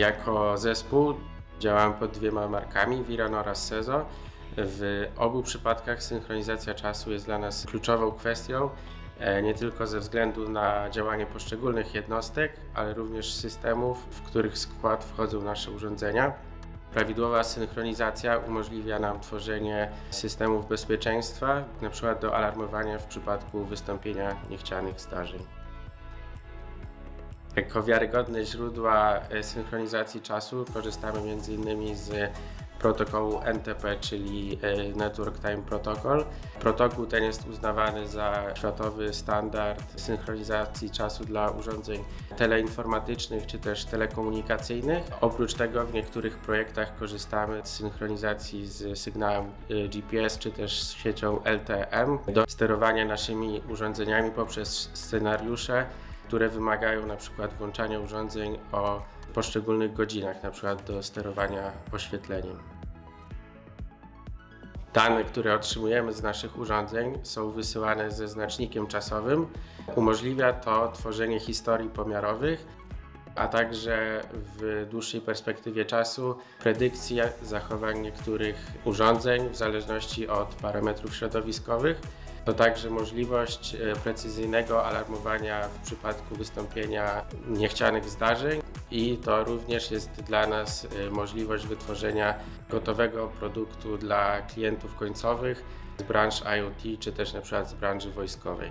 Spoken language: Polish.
Jako zespół działamy pod dwiema markami, Viran oraz Sezo. W obu przypadkach synchronizacja czasu jest dla nas kluczową kwestią, e, nie tylko ze względu na działanie poszczególnych jednostek, ale również systemów, w których skład wchodzą nasze urządzenia. Prawidłowa synchronizacja umożliwia nam tworzenie systemów bezpieczeństwa, np. do alarmowania w przypadku wystąpienia niechcianych zdarzeń. Jako wiarygodne źródła e, synchronizacji czasu korzystamy m.in. z protokołu NTP, czyli e, Network Time Protocol. Protokół ten jest uznawany za światowy standard synchronizacji czasu dla urządzeń teleinformatycznych czy też telekomunikacyjnych. Oprócz tego w niektórych projektach korzystamy z synchronizacji z sygnałem e, GPS czy też z siecią LTM do sterowania naszymi urządzeniami poprzez scenariusze które wymagają na przykład włączania urządzeń o poszczególnych godzinach, na przykład do sterowania oświetleniem. Dane, które otrzymujemy z naszych urządzeń są wysyłane ze znacznikiem czasowym. Umożliwia to tworzenie historii pomiarowych, a także w dłuższej perspektywie czasu predykcja zachowań niektórych urządzeń w zależności od parametrów środowiskowych. To także możliwość e, precyzyjnego alarmowania w przypadku wystąpienia niechcianych zdarzeń i to również jest dla nas e, możliwość wytworzenia gotowego produktu dla klientów końcowych z branż IoT czy też na przykład z branży wojskowej.